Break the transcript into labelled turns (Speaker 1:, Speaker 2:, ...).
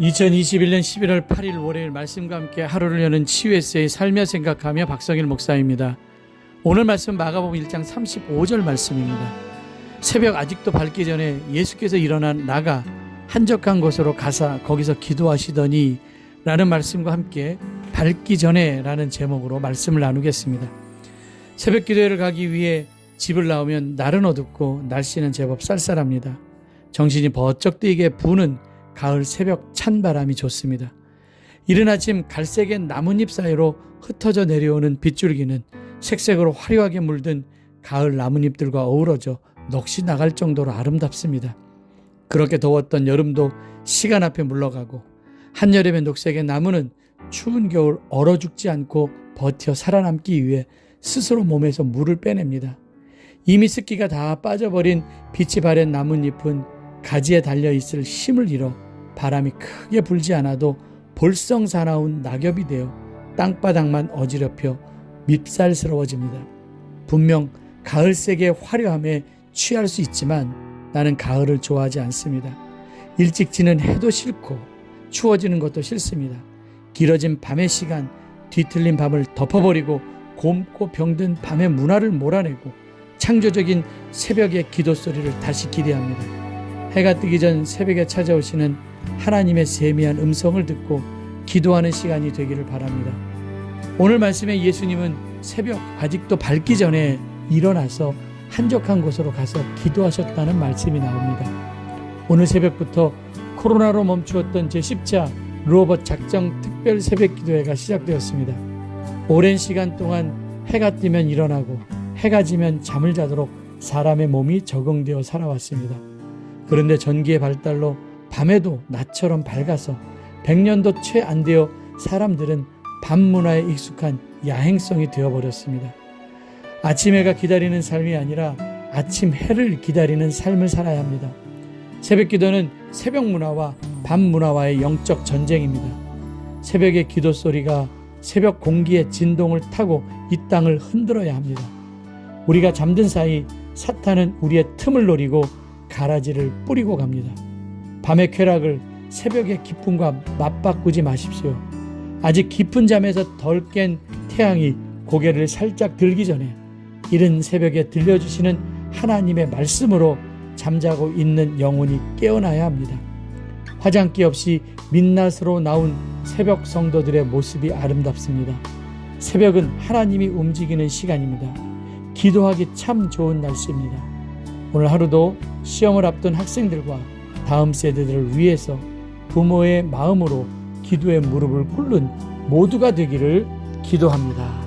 Speaker 1: 2021년 11월 8일 월요일 말씀과 함께 하루를 여는 치유에세이 살며 생각하며 박성일 목사입니다. 오늘 말씀 마가복음 1장 35절 말씀입니다. 새벽 아직도 밝기 전에 예수께서 일어난 나가 한적한 곳으로 가사 거기서 기도하시더니 라는 말씀과 함께 밝기 전에 라는 제목으로 말씀을 나누겠습니다. 새벽 기도회를 가기 위해 집을 나오면 날은 어둡고 날씨는 제법 쌀쌀합니다. 정신이 번쩍 뜨이게 부는 가을 새벽 찬 바람이 좋습니다. 이른 아침 갈색의 나뭇잎 사이로 흩어져 내려오는 빗줄기는 색색으로 화려하게 물든 가을 나뭇잎들과 어우러져 넋이 나갈 정도로 아름답습니다. 그렇게 더웠던 여름도 시간 앞에 물러가고 한여름의 녹색의 나무는 추운 겨울 얼어 죽지 않고 버텨 살아남기 위해 스스로 몸에서 물을 빼냅니다. 이미 습기가 다 빠져버린 빛이 바랜 나뭇잎은 가지에 달려 있을 힘을 잃어 바람이 크게 불지 않아도 볼썽 사나운 낙엽이 되어 땅바닥만 어지럽혀 밉살스러워집니다. 분명 가을색의 화려함에 취할 수 있지만 나는 가을을 좋아하지 않습니다. 일찍 지는 해도 싫고 추워지는 것도 싫습니다. 길어진 밤의 시간, 뒤틀린 밤을 덮어버리고 곰고 병든 밤의 문화를 몰아내고 창조적인 새벽의 기도 소리를 다시 기대합니다. 해가 뜨기 전 새벽에 찾아오시는 하나님의 세미한 음성을 듣고 기도하는 시간이 되기를 바랍니다. 오늘 말씀에 예수님은 새벽 아직도 밝기 전에 일어나서 한적한 곳으로 가서 기도하셨다는 말씀이 나옵니다. 오늘 새벽부터 코로나로 멈추었던 제10차 로봇 작정 특별 새벽 기도회가 시작되었습니다. 오랜 시간 동안 해가 뜨면 일어나고 해가 지면 잠을 자도록 사람의 몸이 적응되어 살아왔습니다. 그런데 전기의 발달로 밤에도 낮처럼 밝아서 100년도 채 안 되어 사람들은 밤 문화에 익숙한 야행성이 되어버렸습니다. 아침 해가 기다리는 삶이 아니라 아침 해를 기다리는 삶을 살아야 합니다. 새벽 기도는 새벽 문화와 밤 문화와의 영적 전쟁입니다. 새벽의 기도 소리가 새벽 공기의 진동을 타고 이 땅을 흔들어야 합니다. 우리가 잠든 사이 사탄은 우리의 틈을 노리고 가라지를 뿌리고 갑니다. 밤의 쾌락을 새벽의 기쁨과 맞바꾸지 마십시오. 아직 깊은 잠에서 덜 깬 태양이 고개를 살짝 들기 전에 이른 새벽에 들려주시는 하나님의 말씀으로 잠자고 있는 영혼이 깨어나야 합니다. 화장기 없이 민낯으로 나온 새벽 성도들의 모습이 아름답습니다. 새벽은 하나님이 움직이는 시간입니다. 기도하기 참 좋은 날씨입니다. 오늘 하루도 시험을 앞둔 학생들과 다음 세대들을 위해서 부모의 마음으로 기도의 무릎을 꿇는 모두가 되기를 기도합니다.